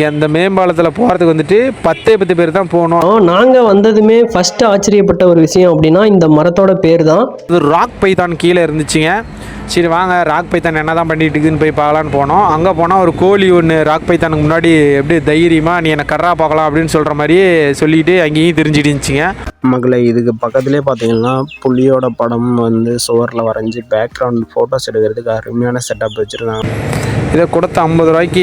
அந்த மேம்பாலத்தில் போகிறதுக்கு வந்துட்டு பத்தே பத்து பேர் தான் போகணும். நாங்கள் வந்ததுமே ஃபஸ்ட்டு ஆச்சரியப்பட்ட ஒரு விஷயம் அப்படின்னா இந்த மரத்தோட பேர் தான் இது ராக் பைத்தான் கீழே இருந்துச்சுங்க. சரி வாங்க ராக் பைத்தான் என்ன தான் பண்ணிட்டு இருக்குதுன்னு போய் பார்க்கலான்னு போனோம். அங்கே போனால் ஒரு கோழி ஒன்று ராக் பைத்தானுக்கு முன்னாடி எப்படி தைரியமாக நீ என்னை கர்ரா பார்க்கலாம் அப்படின்னு சொல்கிற மாதிரியே சொல்லிட்டு அங்கேயும் தெரிஞ்சிட்டு இருந்துச்சுங்க மகளே இதுக்கு பக்கத்துலேயே பார்த்தீங்கன்னா புலியோட படம் வந்து சுவரில் வரைஞ்சி பேக்ரவுண்ட் ஃபோட்டோஸ் எடுக்கிறதுக்கு அருமையான செட்டப் வச்சுருக்காங்க இதை கொடுத்த ஐம்பது ரூபாய்க்கு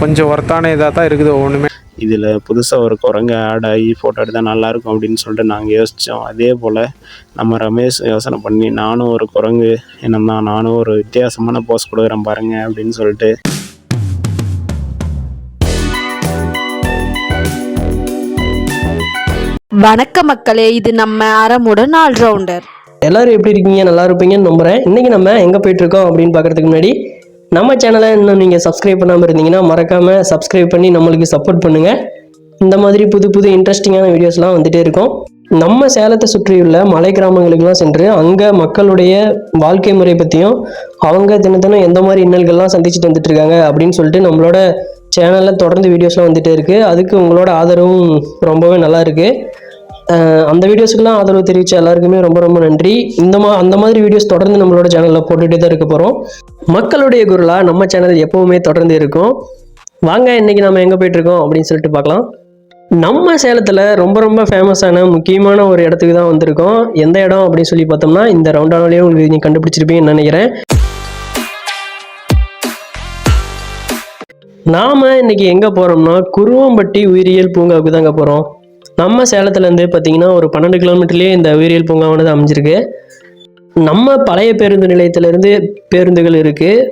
கொஞ்சம் ஒர்த்தான இதாக தான் இருக்குது ஒன்றுமே இதில் புதுசாக ஒரு குரங்கு ஆட் ஆகி ஃபோட்டோ எடுத்தால் நல்லாயிருக்கும் அப்படின்னு சொல்லிட்டு நாங்கள் யோசித்தோம் அதே போல் நம்ம ரமேஷ் யோசனை பண்ணி நானும் ஒரு குரங்கு என்னன்னா நானும் ஒரு வித்தியாசமான போஸ் கொடுக்குறேன் பாருங்க அப்படின்னு சொல்லிட்டு. வணக்க மக்களே இது நம்ம அறமுடன் ஆல் ரவுண்டர் எல்லாரும் எப்படி இருக்கீங்க? நல்லா இருப்பீங்கன்னு நம்புகிறேன் இன்றைக்கி நம்ம எங்கே போயிட்டுருக்கோம் அப்படின்னு பார்க்குறதுக்கு முன்னாடி நம்ம சேனலை இன்னும் நீங்கள் சப்ஸ்கிரைப் பண்ணாமல் இருந்தீங்கன்னா மறக்காமல் சப்ஸ்கிரைப் பண்ணி நம்மளுக்கு சப்போர்ட் பண்ணுங்கள் இந்த மாதிரி புது புது இன்ட்ரெஸ்டிங்கான வீடியோஸ்லாம் வந்துகிட்டே இருக்கும். நம்ம சேலத்தை சுற்றியுள்ள மலை கிராமங்களுக்கெல்லாம் சென்று அங்கே மக்களுடைய வாழ்க்கை முறை பற்றியும் அவங்க தினத்தனம் தினம் எந்த மாதிரி இன்னல்கள்லாம் சந்திச்சுட்டு வந்துட்டு இருக்காங்க அப்படின்னு சொல்லிட்டு நம்மளோட சேனலில் தொடர்ந்து வீடியோஸ்லாம் வந்துகிட்டே இருக்குது அதுக்கு உங்களோட ஆதரவும் ரொம்பவே நல்லா இருக்குது அந்த வீடியோஸுக்கெல்லாம் ஆதரவு தெரிவித்த எல்லாருக்குமே ரொம்ப ரொம்ப நன்றி. இந்த மா அந்த மாதிரி வீடியோஸ் தொடர்ந்து நம்மளோட சேனலில் போட்டுகிட்டே தான் இருக்க போகிறோம் மக்களுடைய குரலாக நம்ம சேனல் எப்போவுமே தொடர்ந்து இருக்கும். வாங்க இன்னைக்கு நம்ம எங்கே போயிட்டுருக்கோம் அப்படின்னு சொல்லிட்டு பார்க்கலாம். நம்ம சேலத்தில் ரொம்ப ரொம்ப ஃபேமஸான முக்கியமான ஒரு இடத்துக்கு தான் வந்திருக்கோம். எந்த இடம் அப்படின்னு சொல்லி பார்த்தோம்னா இந்த ரவுண்டானாலேயே உங்களுக்கு நீங்கள் கண்டுபிடிச்சிருப்பீங்கன்னு நினைக்கிறேன். நாம இன்னைக்கு எங்கே போகிறோம்னா குருவம்பட்டி உயிரியல் பூங்காவுக்கு தாங்க போகிறோம் நம்ம சேலத்துலேருந்து பார்த்தீங்கன்னா ஒரு பன்னெண்டு கிலோமீட்டர்லேயே இந்த உயிரியல் பூங்காவானது அமைஞ்சிருக்கு. நம்ம பழைய பேருந்து நிலையத்திலேருந்து பேருந்துகள் இருக்குது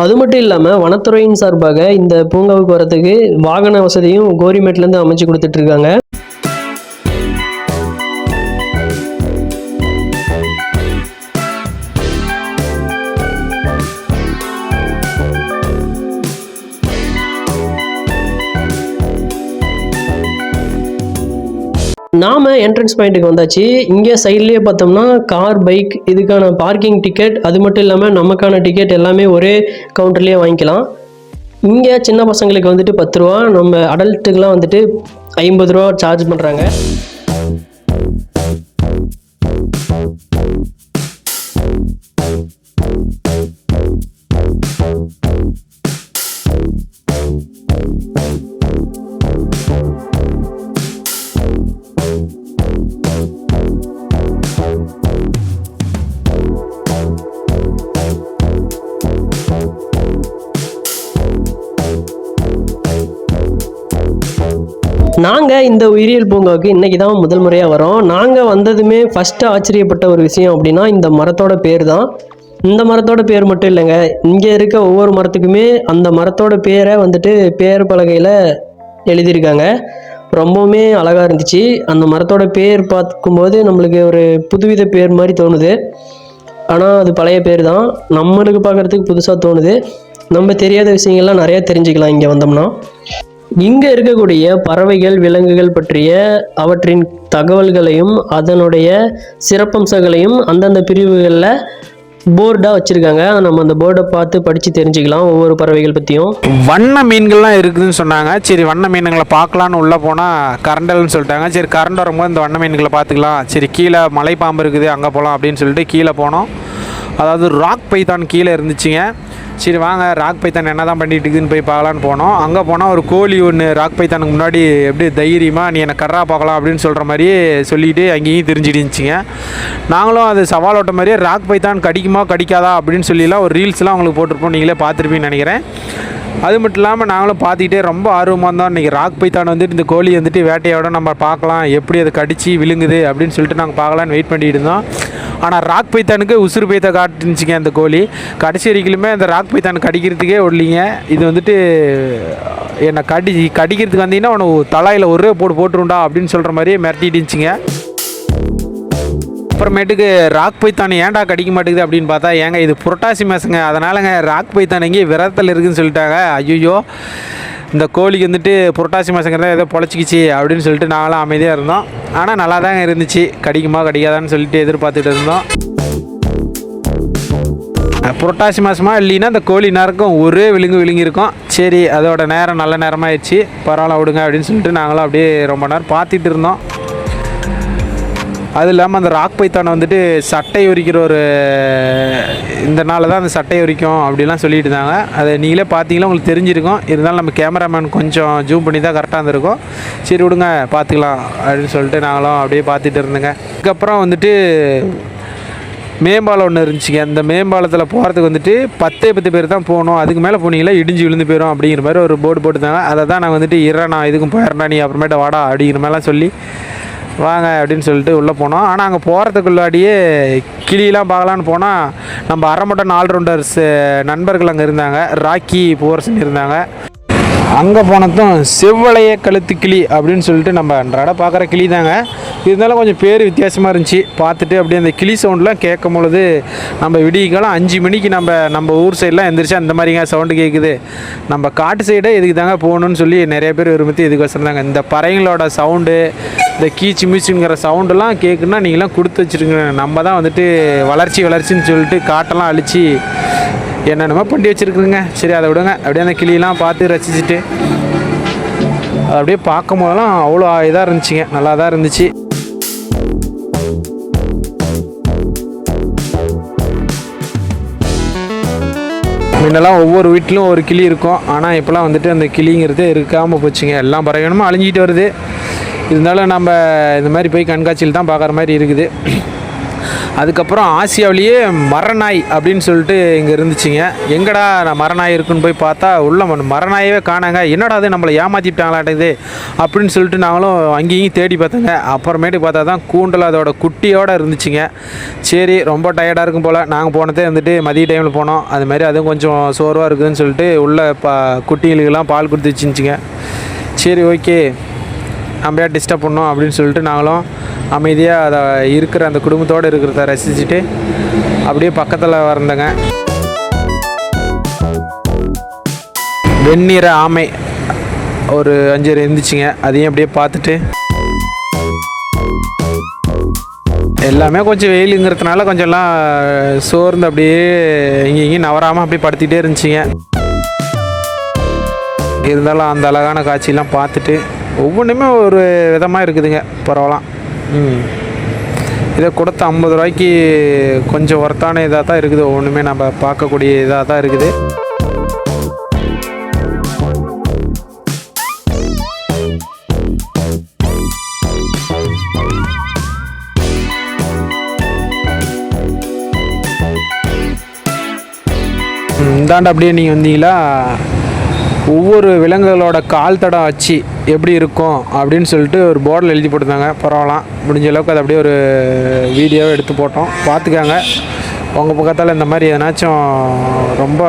அது மட்டும் இல்லாமல் வனத்துறையின் சார்பாக இந்த பூங்காவுக்கு வரத்துக்கு வாகன வசதியும் கோரிமேட்லேருந்து அமைச்சு கொடுத்துட்ருக்காங்க நாம என்ட்ரன்ஸ் பாயிண்ட்டுக்கு வந்தாச்சு. இங்கே சைட்லேயே பார்த்தோம்னா கார் பைக் இதுக்கான பார்க்கிங் டிக்கெட் அது மட்டும் இல்லாமல் நமக்கான டிக்கெட் எல்லாமே ஒரே கவுண்டர்லேயே வாங்கிக்கலாம். இங்கே சின்ன பசங்களுக்கு வந்துட்டு பத்து ரூபா நம்ம அடல்ட்டுக்கெலாம் வந்துட்டு ஐம்பது ரூபா சார்ஜ் பண்ணுறாங்க நாங்கள் இந்த உயிரியல் பூங்காவுக்கு இன்றைக்கி தான் முதல் முறையாக வரோம். நாங்கள் வந்ததுமே ஃபஸ்ட்டு ஆச்சரியப்பட்ட ஒரு விஷயம் அப்படின்னா இந்த மரத்தோட பேர் தான். இந்த மரத்தோட பேர் மட்டும் இல்லைங்க. இங்கே இருக்க ஒவ்வொரு மரத்துக்குமே அந்த மரத்தோட பேரை வந்துட்டு பேர் பலகையில் எழுதியிருக்காங்க. ரொம்பவுமே அழகாக இருந்துச்சு. அந்த மரத்தோட பேர் பார்க்கும்போது நம்மளுக்கு ஒரு புதுவித பேர் மாதிரி தோணுது. ஆனால் அது பழைய பேர் தான். நம்மளுக்கு பார்க்குறதுக்கு புதுசாக தோணுது. நம்ம தெரியாத விஷயங்கள்லாம் நிறையா தெரிஞ்சுக்கலாம் இங்கே வந்தோம்னா. இங்கே இருக்கக்கூடிய பறவைகள் விலங்குகள் பற்றிய அவற்றின் தகவல்களையும் அதனுடைய சிறப்பம்சங்களையும் அந்தந்த பிரிவுகளில் போர்டாக வச்சுருக்காங்க. நம்ம அந்த போர்டை பார்த்து படித்து தெரிஞ்சுக்கலாம் ஒவ்வொரு பறவைகள் பற்றியும் வண்ண மீன்கள்லாம் இருக்குதுன்னு சொன்னாங்க. சரி வண்ண மீன்களை பார்க்கலான்னு உள்ளே போனால் கரண்டல்னு சொல்லிட்டாங்க. சரி கரண்ட் வரும்போது இந்த வண்ண மீன்களை பார்த்துக்கலாம். சரி கீழே மலைப்பாம்பு இருக்குது அங்கே போகலாம் அப்படின்னு சொல்லிட்டு கீழே போனோம். அதாவது ராக் பைத்தான் கீழே இருந்துச்சுங்க. சரி வாங்க ராக் பைத்தான் என்ன தான் பண்ணிட்டு இருக்குதுன்னு போய் பார்க்கலான்னு போனோம். அங்கே போனால் ஒரு கோழி ஒன்று ராக் பைத்தானுக்கு முன்னாடி எப்படி தைரியமாக நீ என்னை கர்ரா பார்க்கலாம் அப்படின்னு சொல்கிற மாதிரியே சொல்லிட்டு அங்கேயும் தெரிஞ்சிட்டு நாங்களும் அது சவால் ஓட்ட மாதிரியே ராக் பைத்தான் கடிக்குமா கடிக்காதா அப்படின்னு சொல்லிலாம் ஒரு ரீல்ஸ்லாம் உங்களுக்கு போட்டிருப்போம். நீங்களே பார்த்துருப்பீங்கன்னு நினைக்கிறேன். அது மட்டும் இல்லாமல் நாங்களும் பார்த்துக்கிட்டே ரொம்ப ஆர்வமாக இருந்தோம். இன்றைக்கி ராக் பைத்தான் வந்துட்டு இந்த கோழி வந்துட்டு வேட்டையோட நம்ம பார்க்கலாம் எப்படி அது கடித்து விழுங்குது அப்படின்னு சொல்லிட்டு நாங்கள் பார்க்கலான்னு வெயிட் பண்ணிட்டு இருந்தோம். ஆனால் ராக் பைத்தானுக்கு உசுறு பைத்தை காட்டுச்சுங்க அந்த கோழி. கடைசி வரைக்குமே அந்த ராக் பைத்தான் கடிக்கிறதுக்கே விடலிங்க. இது வந்துட்டு என்னை கடி கடிக்கிறதுக்கு வந்தீங்கன்னா உனக்கு தலையில் ஒரே போட்டு போட்டுருண்டா அப்படின்னு சொல்கிற மாதிரியே மிரட்டிட்டு இருந்துச்சுங்க அப்புறமேட்டுக்கு ராக் பைத்தான் ஏன்டா கடிக்க மாட்டேங்குது அப்படின்னு பார்த்தா ஏங்க இது புரட்டாசி மாதங்க அதனாலங்க ராக் பைத்தான் எங்கேயும் விரதத்தில் இருக்குதுன்னு சொல்லிட்டாங்க. ஐயோ இந்த கோழிக்கு வந்துட்டு புரட்டாசி மாதங்கிறத ஏதோ பொழைச்சிக்கிச்சு அப்படின்னு சொல்லிட்டு நாங்களாம் அமைதியாக இருந்தோம். ஆனால் நல்லா தாங்க இருந்துச்சு. கடிக்குமா கடிக்காதான்னு சொல்லிட்டு எதிர்பார்த்துட்டு இருந்தோம். புரட்டாசி மாதமா இல்லைன்னா அந்த கோழி நேரக்கும் ஒரே விழுங்கு விழுங்கியிருக்கும். சரி அதோட நேரம் நல்ல நேரமாகிடுச்சு பரவாயில்ல விடுங்க அப்படின்னு சொல்லிட்டு நாங்களும் அப்படியே ரொம்ப நேரம் பார்த்துட்டு இருந்தோம். அது இல்லாமல் அந்த ராக் பைத்தானை வந்துட்டு சட்டை உரிக்கிற ஒரு இந்த நாளில் தான் அந்த சட்டை உரிக்கும் அப்படிலாம் சொல்லிட்டு இருந்தாங்க அதை நீங்களே பார்த்தீங்களா? உங்களுக்கு தெரிஞ்சிருக்கும். இருந்தாலும் நம்ம கேமராமேன் கொஞ்சம் ஜூம் பண்ணி தான் கரெக்டாக இருந்திருக்கும். சரி விடுங்க பார்த்துக்கலாம் அப்படின்னு சொல்லிட்டு நாங்களும் அப்படியே பார்த்துட்டு இருந்தேங்க. அதுக்கப்புறம் வந்துட்டு மேம்பாலம் ஒன்று இருந்துச்சுங்க. அந்த மேம்பாலத்தில் போகிறதுக்கு வந்துட்டு பத்தே பத்து பேர் தான் போகணும். அதுக்கு மேலே போனீங்களா? இடிஞ்சு விழுந்து போயிடும் அப்படிங்கிற மாதிரி ஒரு போர்டு போட்டுருந்தாங்க. அதை தான் நான் வந்துட்டு இற நான் இதுக்கும் போயிடுறேன் நீ அப்புறமேட்டு வாடா அப்படிங்கிற மாதிரிலாம் சொல்லி வாங்க அப்படின்னு சொல்லிட்டு உள்ளே போனோம். ஆனால் அங்கே போகிறதுக்குள்ளாடியே கிளியெலாம் பார்க்கலான்னு போனால் நம்ம அரைமட்ட ஆல்ரவுண்டர்ஸ் நண்பர்கள் அங்கே இருந்தாங்க. ராக்கி போர்ஸ்ன்னு இருந்தாங்க. அங்கே போனதும் செவ்வளைய கழுத்து கிளி அப்படின்னு சொல்லிட்டு நம்ம அன்றாட பார்க்குற கிளி தாங்க. இருந்தாலும் கொஞ்சம் பேர் வித்தியாசமாக இருந்துச்சு. பார்த்துட்டு அப்படியே அந்த கிளி சவுண்ட்லாம் கேட்கும் பொழுது நம்ம விடியகாலம் அஞ்சு மணிக்கு நம்ம நம்ம ஊர் சைட்லாம் எந்திரிச்சு அந்த மாதிரிங்க சவுண்டு கேட்குது. நம்ம காட்டு சைடே இதுக்கு தாங்க போகணும்னு சொல்லி நிறைய பேர் விரும்பி இதுக்கு வச்சுருந்தாங்க இந்த பறவைங்களோட சவுண்டு இந்த கீச்சு மீச்சுங்கிற சவுண்டெல்லாம் கேட்குன்னா நீங்களாம் கொடுத்து வச்சுருங்க. நம்ம தான் வந்துட்டு வளர்ச்சி வளர்ச்சின்னு சொல்லிட்டு காட்டெல்லாம் அழிச்சு என்னென்னமோ பண்ணி வச்சுருக்குறேங்க. சரி அதை விடுங்க. அப்படியே அந்த கிளியெல்லாம் பார்த்து ரசிச்சுட்டு அது அப்படியே பார்க்கும் போதெல்லாம் அவ்வளோ இதாக இருந்துச்சுங்க. நல்லா தான் இருந்துச்சு. முன்னெல்லாம் ஒவ்வொரு வீட்டிலும் ஒரு கிளி இருக்கும். ஆனால் இப்போலாம் வந்துட்டு அந்த கிளிங்கிறது இருக்காமல் போச்சுங்க. எல்லாம் பறவைகளும் அழிஞ்சிட்டு வருது. இருந்தாலும் நம்ம இந்த மாதிரி போய் கண்காட்சியில் தான் பார்க்குற மாதிரி இருக்குது. அதுக்கப்புறம் ஆசியாவிலேயே மரநாய் அப்படின்னு சொல்லிட்டு இங்கே இருந்துச்சுங்க. எங்கடா நான் மரநாய் இருக்குன்னு போய் பார்த்தா உள்ள மரநாயவே காணாங்க. என்னடா அது நம்மளை ஏமாற்றிட்டாங்களாட்டது அப்படின்னு சொல்லிட்டு நாங்களும் அங்கேயும் தேடி பார்த்தோங்க. அப்புறமேட்டு பார்த்தா தான் கூண்டல் அதோட குட்டியோடு இருந்துச்சுங்க. சரி ரொம்ப டயர்டாக இருக்கும் போல். நாங்கள் போனதே வந்துட்டு மதிய டைமில் போனோம். அது மாதிரி அதுவும் கொஞ்சம் சோர்வாக இருக்குதுன்னு சொல்லிட்டு உள்ள பா குட்டிகளுக்கெல்லாம் பால் கொடுத்து வச்சுருந்துச்சிங்க. சரி ஓகே நம்ம ஏன் டிஸ்டர்ப் பண்ணோம் அப்படின்னு சொல்லிட்டு நாங்களும் அமைதியாக அதை இருக்கிற அந்த குடும்பத்தோடு இருக்கிறத ரசிச்சுட்டு அப்படியே பக்கத்தில் வந்தங்க. வெண்ணிற ஆமை ஒரு அஞ்சு இருந்துச்சுங்க. அதையும் அப்படியே பார்த்துட்டு எல்லாமே கொஞ்சம் வெயிலுங்கிறதுனால கொஞ்சம்லாம் சோர்ந்து அப்படியே இங்கே இங்கேயும் நவராமல் அப்படியே படுத்திகிட்டே இருந்துச்சுங்க. இருந்தாலும் அந்த அழகான காட்சியெல்லாம் பார்த்துட்டு ஒவ்வொன்றுமே ஒரு விதமாக இருக்குதுங்க பரவாயில்லாம் ம். இதை கொடுத்த ஐம்பது ரூபாய்க்கு கொஞ்சம் ஒர்த்தான இதாக தான் இருக்குது. ஒவ்வொன்றுமே நம்ம பார்க்கக்கூடிய இதாக தான் இருக்குது. இந்தாண்ட அப்படியே நீங்கள் வந்தீங்களா? ஒவ்வொரு விலங்குகளோட கால் தடம் வச்சு எப்படி இருக்கும் அப்படின்னு சொல்லிட்டு ஒரு போர்டில் எழுதி போட்டிருந்தாங்க. பரவாயில்லாம் முடிஞ்ச அளவுக்கு அதை அப்படியே ஒரு வீடியோவை எடுத்து போட்டோம். பார்த்துக்காங்க. உங்கள் பக்கத்தால் இந்த மாதிரி எதனாச்சும் ரொம்ப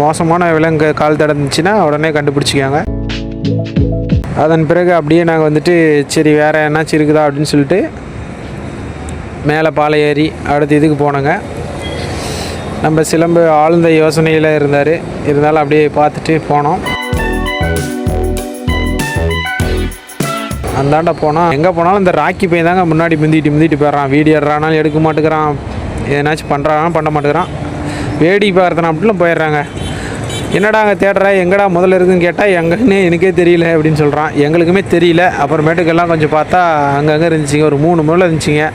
மோசமான விலங்கு கால் தடந்துச்சுன்னா உடனே கண்டுபிடிச்சிக்காங்க. அதன் பிறகு அப்படியே நாங்கள் வந்துட்டு சரி வேறு என்னாச்சும் இருக்குதா அப்படின்னு சொல்லிட்டு மேலே பாலை ஏறி அடுத்த இதுக்கு போனோங்க. நம்ம சிலம்பு ஆழ்ந்த யோசனையில் இருந்தார். இருந்தாலும் அப்படியே பார்த்துட்டு போனோம். அந்தாண்ட போனால் எங்கே போனாலும் இந்த ராக்கி பையன் தாங்க முன்னாடி முந்திட்டு முந்திட்டு போயிடுறான். வீடியோ எடுறானாலும் எடுக்க மாட்டேங்கிறான். எதனாச்சும் பண்ணுறானாலும் பண்ண மாட்டேங்கிறான். வேடிக்கை பார்க்குறதுனா அப்படிலாம் போயிடுறாங்க. என்னடா அங்கே தேடுற? எங்கடா முதல்ல இருக்குன்னு கேட்டால் எங்கன்னு எனக்கே தெரியல அப்படின்னு சொல்கிறான் எங்களுக்குமே தெரியல. அப்புறமேட்டுக்கெல்லாம் கொஞ்சம் பார்த்தா அங்கங்கே இருந்துச்சுங்க. ஒரு மூணு முதல்ல இருந்துச்சுங்க.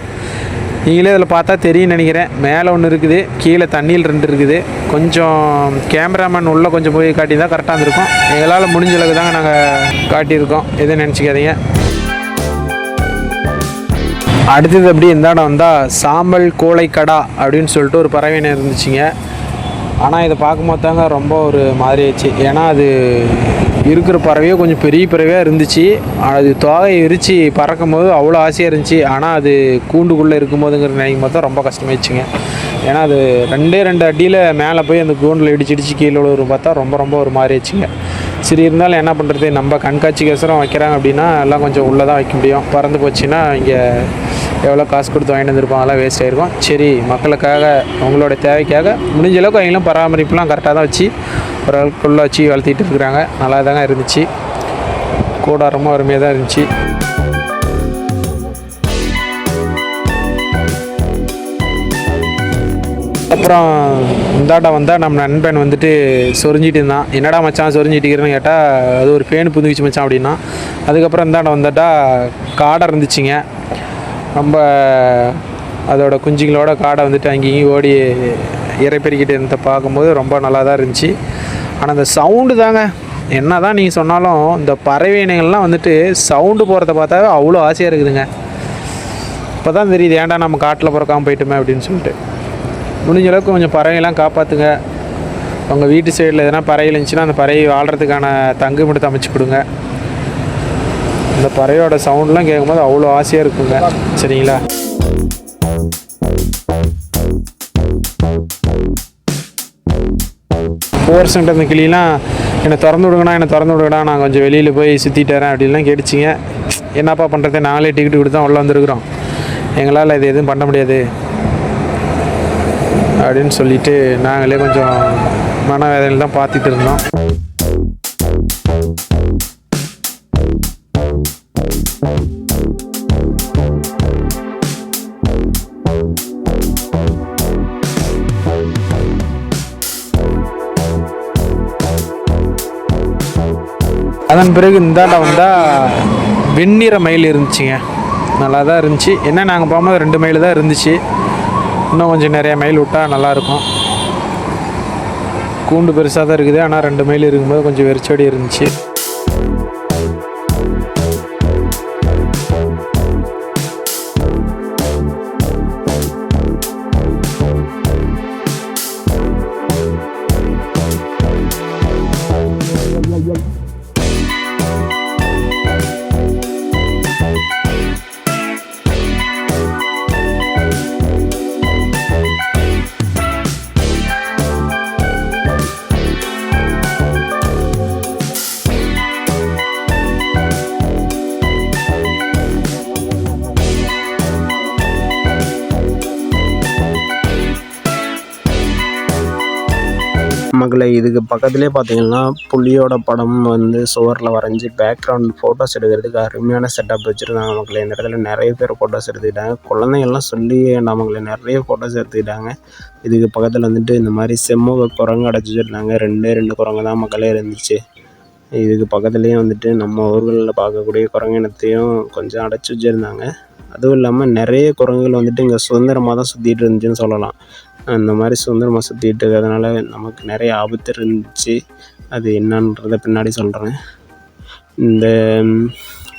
நீங்களே இதில் பார்த்தா தெரியும் நினைக்கிறேன். மேலே ஒன்று இருக்குது கீழே தண்ணியில் ரெண்டு இருக்குது. கொஞ்சம் கேமராமேன் உள்ளே கொஞ்சம் போய் காட்டி தான் கரெக்டாக இருந்திருக்கும். எங்களால் முடிஞ்ச அளவுக்கு தாங்க நாங்கள் காட்டியிருக்கோம். எதுவும் நினச்சிக்காதீங்க. அடுத்தது அப்படி இந்த இடம் வந்தால் சாம்பல் கோழைக்கடா அப்படின்னு சொல்லிட்டு ஒரு பறவையினம் இருந்துச்சுங்க. ஆனால் இதை பார்க்கும்போது தாங்க ரொம்ப ஒரு மாதிரி ஆச்சு ஏன்னா அது இருக்கிற பறவையே கொஞ்சம் பெரிய பறவையாக இருந்துச்சு. அது தோகையை விரித்து பறக்கும் போது அவ்வளோ ஆசையாக இருந்துச்சு. ஆனால் அது கூண்டுக்குள்ளே இருக்கும்போதுங்கிற நினைக்கும் போது தான் ரொம்ப கஷ்டமாயிடுச்சுங்க. ஏன்னா அது ரெண்டே ரெண்டு அடியில் மேலே போய் அந்த கூண்டில் இடிச்சு இடிச்சு கீழே விழுவுற பார்த்தா ரொம்ப ரொம்ப ஒரு மாதிரி ஆச்சுங்க சரி இருந்தாலும் என்ன பண்ணுறது நம்ம கண்காட்சிக்கோசரம் வைக்கிறாங்க அப்படின்னா எல்லாம் கொஞ்சம் உள்ளே தான் வைக்க முடியும். பறந்து போச்சுன்னா இங்கே எவ்வளோ காசு கொடுத்து வாங்கிட்டு வந்திருப்பாங்க அதெல்லாம் வேஸ்ட் ஆகிருக்கும் சரி மக்களுக்காக அவங்களோட தேவைக்காக முடிஞ்ச அளவுக்கு அவங்களும் பராமரிப்புலாம் கரெக்டாக தான் வச்சு ஓரளவுக்குள்ளே வச்சு வளர்த்திட்டு இருக்கிறாங்க. நல்லா தாங்க இருந்துச்சு. கூடாரமும் அருமையாக தான் இருந்துச்சு. அப்புறம் இந்தாண்ட வந்தால் நம்ம நண்பன் வந்துட்டு சொரிஞ்சிட்டு இருந்தான். என்னடா மச்சான் சொரிஞ்சிட்டு இருக்கிறேன்னு கேட்டால் அது ஒரு பேனு புதுவிச்சு மச்சான் அப்படின்னா. அதுக்கப்புறம் இந்தாண்ட வந்தாட்டா காடை இருந்துச்சுங்க. ரொம்ப அதோட குஞ்சுங்களோட காடை வந்துட்டு அங்கேயும் ஓடி இறைப்பெருக்கிட்டு இருந்த பார்க்கும்போது ரொம்ப நல்லா தான் இருந்துச்சு. ஆனால் அந்த சவுண்டு தாங்க. என்ன தான் நீங்கள் சொன்னாலும் இந்த பறவை இனங்கள்லாம் வந்துட்டு சவுண்டு போகிறத பார்த்தாவே அவ்வளோ ஆசையாக இருக்குதுங்க. இப்போ தான் தெரியுது ஏன்டா நம்ம காட்டில் பிறக்காமல் போயிட்டோமே? அப்படின்னு சொல்லிட்டு. முடிஞ்ச அளவுக்கு கொஞ்சம் பறவைலாம் காப்பாற்றுங்க உங்கள் வீட்டு சைடில் எதனா பறவை இருந்துச்சுன்னா அந்த பறவை வாழ்கிறதுக்கான தங்குமிடத்தை அமைச்சு கொடுங்க. அந்த பறவையோட சவுண்ட்லாம் கேட்கும்போது அவ்வளோ ஆசையாக இருக்குங்க. சரிங்களா? ஃபோர் சென்ட் அந்த கிளிலாம் என்னை திறந்து விடுங்கண்ணா என்னை திறந்து விடுங்கண்ணா நான் கொஞ்சம் வெளியில் போய் சுற்றிட்டு வரேன் அப்படின்லாம் கேட்டுச்சிங்க. என்னப்பா பண்ணுறது நாங்களே டிக்கெட் கொடுத்து தான் உள்ளே வந்துருக்குறோம். எங்களால் இது எதுவும் பண்ண முடியாது. அப்படின்னு சொல்லிவிட்டு நாங்களே கொஞ்சம் மனவேதனையில் தான் பார்த்துட்டு இருந்தோம். அதன் பிறகு இந்தாண்ட வந்தால் வெண்ணிற மயில் இருந்துச்சுங்க. நல்லா தான் இருந்துச்சு. என்ன நாங்கள் போகும்போது ரெண்டு மைல் தான் இருந்துச்சு. இன்னும் கொஞ்சம் நிறைய மைல் விட்டால் நல்லாயிருக்கும். கூண்டு பெருசாக தான் இருக்குது. ஆனால் ரெண்டு மைல் இருக்கும்போது கொஞ்சம் வெறிச்சோடி இருந்துச்சு. மக்களை இதுக்கு பக்கத்துலேயே பார்த்தீங்கன்னா புலியோட படம் வந்து சுவரில் வரைஞ்சி பேக்ரவுண்ட் ஃபோட்டோஸ் எடுக்கிறதுக்கு அருமையான செட்டப் வச்சுருந்தாங்க மக்களை. இந்த இடத்துல நிறைய பேர் ஃபோட்டோஸ் எடுத்துக்கிட்டாங்க. குழந்தைங்கள்லாம் சொல்லி நம்மளை நிறைய ஃபோட்டோஸ் எடுத்துக்கிட்டாங்க. இதுக்கு பக்கத்தில் வந்துட்டு இந்த மாதிரி செம்முக குரங்கு அடைச்சி வச்சுருந்தாங்க. ரெண்டே ரெண்டு குரங்கு தான் மக்களே இருந்துச்சு. இதுக்கு பக்கத்துலேயே வந்துட்டு நம்ம ஊர்களில் பார்க்கக்கூடிய குரங்கு இனத்தையும் கொஞ்சம் அடைச்சி வச்சுருந்தாங்க. அதுவும் இல்லாமல் நிறைய குரங்குகள் வந்துட்டு இங்கே சுதந்திரமாக தான் சுற்றிட்டு இருந்துச்சுன்னு சொல்லலாம். அந்த மாதிரி சுதந்திரமாக சுற்றிட்டு இருக்கிறதுனால நமக்கு நிறைய ஆபத்து இருந்துச்சு. அது என்னன்றதை பின்னாடி சொல்கிறேன் இந்த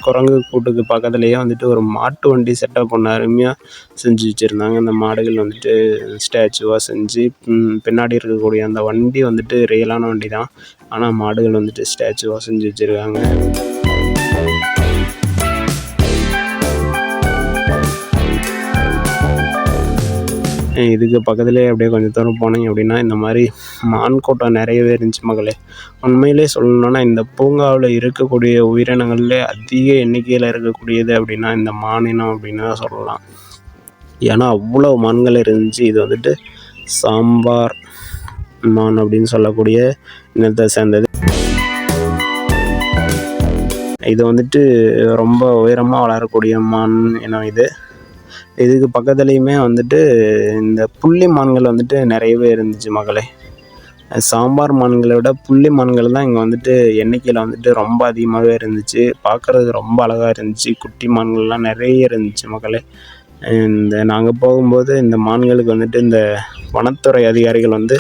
குரங்கு கூட்டுக்கு பக்கத்துலேயே வந்துட்டு ஒரு மாட்டு வண்டி செட்டப் பண்ண அருமையாக செஞ்சு வச்சுருந்தாங்க. அந்த மாடுகள் வந்துட்டு ஸ்டாச்சுவாக செஞ்சு பின்னாடி இருக்கக்கூடிய அந்த வண்டி வந்துட்டு ரியலான வண்டி தான் ஆனால் மாடுகள் வந்துட்டு ஸ்டாச்சுவாக செஞ்சு வச்சுருக்காங்க. இதுக்கு பக்கத்துலேயே அப்படியே கொஞ்சம் தூரம் போனீங்க அப்படின்னா இந்த மாதிரி மான் கூட்டம் நிறையவே இருந்துச்சு மகளே உண்மையிலே சொல்லணும்னா இந்த பூங்காவில் இருக்கக்கூடிய உயிரினங்கள்லே அதிக எண்ணிக்கையில் இருக்கக்கூடியது அப்படின்னா இந்த மானினம் அப்படின்னு தான் சொல்லலாம். ஏன்னா அவ்வளோ மான்கள் இருந்துச்சு. இது வந்துட்டு சாம்பார் மான் அப்படின்னு சொல்லக்கூடிய இனத்தை சேர்ந்தது. இது வந்துட்டு ரொம்ப உயரமாக வளரக்கூடிய மான் இனம் இது. இதுக்கு பக்கத்துலேயுமே வந்துட்டு இந்த புள்ளி மான்கள் வந்துட்டு நிறையவே இருந்துச்சு மகளே சாம்பார் மான்களை விட புள்ளி மான்கள் தான் இங்கே வந்துட்டு எண்ணிக்கையில் வந்துட்டு ரொம்ப அதிகமாகவே இருந்துச்சு. பார்க்குறதுக்கு ரொம்ப அழகாக இருந்துச்சு. குட்டி மான்கள்லாம் நிறைய இருந்துச்சு மகளே இந்த நாங்கள் போகும்போது இந்த மான்களுக்கு வந்துட்டு இந்த வனத்துறை அதிகாரிகள் வந்து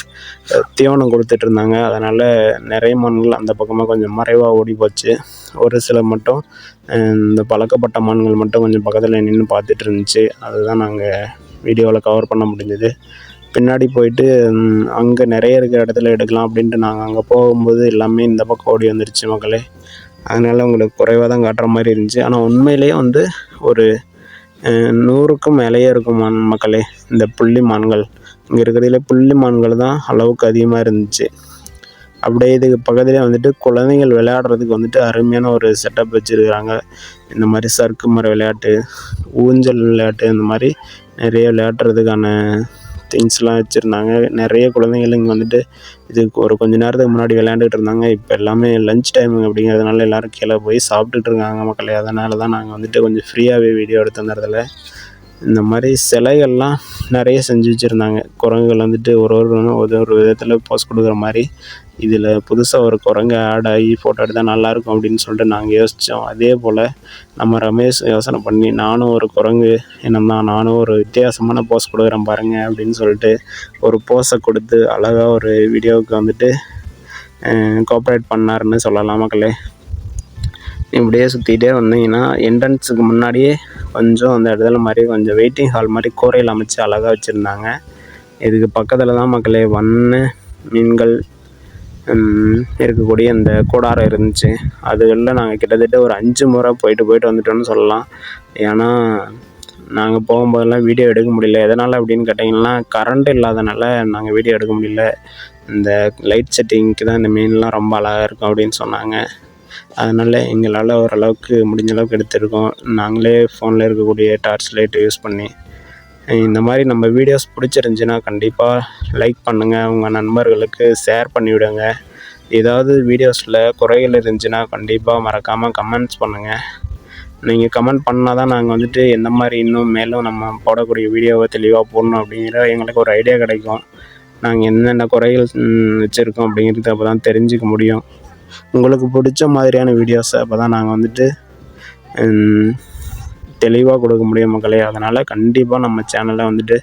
தீவனம் கொடுத்துட்டு இருந்தாங்க. அதனால் நிறைய மான்கள் அந்த பக்கமாக கொஞ்சம் மறைவாக ஓடி போச்சு. ஒரு சில மட்டும் இந்த பழக்கப்பட்ட மான்கள் மட்டும் கொஞ்சம் பக்கத்தில் நின்று பார்த்துட்டு இருந்துச்சு. அதுதான் நாங்கள் வீடியோவில் கவர் பண்ண முடிஞ்சது. பின்னாடி போயிட்டு அங்கே நிறைய இருக்கிற இடத்துல எடுக்கலாம் அப்படின்ட்டு நாங்கள் அங்கே போகும்போது எல்லாமே இந்த பக்கம் ஓடி வந்துருச்சு மக்களே. அதனால் உங்களுக்கு குறைவாக தான் காட்டுற மாதிரி இருந்துச்சு. ஆனால் உண்மையிலேயே வந்து ஒரு நூறுக்கும் மேலேயே இருக்கும் மான் மக்களே இந்த புள்ளி மான்கள். இங்கே இருக்கிறதுல புள்ளி மான்கள் தான் அளவுக்கு அதிகமாக இருந்துச்சு. அப்படியே இதுக்கு பக்கத்துலேயே வந்துட்டு குழந்தைகள் விளையாடுறதுக்கு வந்துட்டு அருமையான ஒரு செட்டப் வச்சுருக்கிறாங்க. இந்த மாதிரி சறுக்கு மர விளையாட்டு ஊஞ்சல் விளையாட்டு இந்த மாதிரி நிறைய விளையாடுறதுக்கான திங்ஸ்லாம் வச்சுருந்தாங்க. நிறைய குழந்தைகள் இங்கே வந்துட்டு இதுக்கு ஒரு கொஞ்ச நேரத்துக்கு முன்னாடி விளையாண்டுட்டு இருந்தாங்க. இப்போ எல்லாமே லஞ்ச் டைம் அப்படிங்கிறதுனால எல்லோரும் கீழே போய் சாப்பிட்டுட்டு இருக்காங்க மக்களே. அதனால தான் நாங்கள் வந்துட்டு கொஞ்சம் ஃப்ரீயாகவே வீடியோ எடுத்து அந்த இடத்துல இந்த மாதிரி சிலைகள்லாம் நிறைய செஞ்சு வச்சுருந்தாங்க. குரங்குகள் வந்துட்டு ஒரு ஒரு ஒரு ஒரு விதத்தில் போஸ் கொடுக்குற மாதிரி. இதில் புதுசாக ஒரு குரங்கு ஆட் ஆகி ஃபோட்டோ எடுத்தால் நல்லாயிருக்கும் அப்படின்னு சொல்லிட்டு நாங்கள் யோசித்தோம் அதே போல் நம்ம ரமேஷ் யோசனை பண்ணி நானும் ஒரு குரங்கு என்னம்தான் நானும் ஒரு வித்தியாசமான போஸ் கொடுக்குறேன் பாருங்கள் அப்படின்னு சொல்லிட்டு ஒரு போஸை கொடுத்து அழகாக ஒரு வீடியோவுக்கு வந்துட்டு கோஆப்ரேட் பண்ணாருன்னு சொல்லலாம் மக்களே. இப்படியே சுற்றிக்கிட்டே வந்தீங்கன்னா என்ட்ரன்ஸுக்கு முன்னாடியே கொஞ்சம் அந்த இடத்துல மாதிரி கொஞ்சம் வெயிட்டிங் ஹால் மாதிரி கூரையில் அமைச்சு அழகாக வச்சுருந்தாங்க. இதுக்கு பக்கத்தில் தான் மக்களே வண்ண மீன்கள் இருக்கக்கூடிய அந்த கூடாரம் இருந்துச்சு. அதுகளில் நாங்கள் கிட்டத்தட்ட ஒரு அஞ்சு முறை போயிட்டு போயிட்டு வந்துட்டோம்னு சொல்லலாம். ஏன்னா நாங்கள் போகும்போதெல்லாம் வீடியோ எடுக்க முடியல. எதனால் அப்படின்னு கேட்டிங்கன்னா கரண்ட் இல்லாதனால நாங்கள் வீடியோ எடுக்க முடியல. இந்த லைட் செட்டிங்க்கு தான் இந்த மீன்லாம் ரொம்ப அழகாக இருக்கும் அப்படின்னு சொன்னாங்க. அதனால் எங்களால் ஓரளவுக்கு முடிஞ்ச அளவுக்கு எடுத்திருக்கோம். நாங்களே ஃபோனில் இருக்கக்கூடிய டார்ச் லைட்டு யூஸ் பண்ணி இந்த மாதிரி நம்ம வீடியோஸ் பிடிச்சிருந்துச்சின்னா கண்டிப்பாக லைக் பண்ணுங்கள் உங்கள் நண்பர்களுக்கு ஷேர் பண்ணிவிடுங்க ஏதாவது வீடியோஸில் குறைகள் இருந்துச்சுன்னா கண்டிப்பாக மறக்காமல் கமெண்ட்ஸ் பண்ணுங்கள் நீங்கள் கமெண்ட் பண்ணால் தான் நாங்கள் வந்துட்டு எந்த மாதிரி இன்னும் மேலும் நம்ம போடக்கூடிய வீடியோவை தெளிவாக போடணும் அப்படிங்கிற எங்களுக்கு ஒரு ஐடியா கிடைக்கும். நாங்கள் என்னென்ன குறைகள் வச்சுருக்கோம் அப்படிங்கிறது அப்போ தான் தெரிஞ்சுக்க முடியும். உங்களுக்கு பிடிச்ச மாதிரியான வீடியோஸை அப்போ தான் நாங்கள் வந்துட்டு தெளிவாக கொடுக்க முடியும் மக்களே. அதனால் கண்டிப்பாக நம்ம சேனலை வந்துட்டு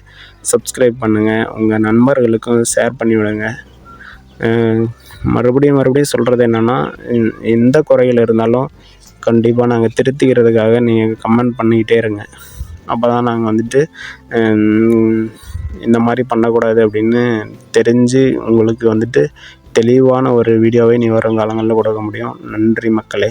சப்ஸ்கிரைப் பண்ணுங்கள் உங்கள் நண்பர்களுக்கும் ஷேர் பண்ணி விடுங்க. மறுபடியும் மறுபடியும் சொல்கிறது என்னென்னா எந்த குறைகள் இருந்தாலும் கண்டிப்பாக நாங்கள் திருத்திக்கிறதுக்காக நீங்கள் கமெண்ட் பண்ணிக்கிட்டே இருங்க. அப்போ தான் நாங்கள் வந்துட்டு இந்த மாதிரி பண்ணக்கூடாது அப்படின்னு தெரிஞ்சு உங்களுக்கு வந்துட்டு தெளிவான ஒரு வீடியோவை நீ வரும் காலங்களில் கொடுக்க முடியும். நன்றி மக்களே.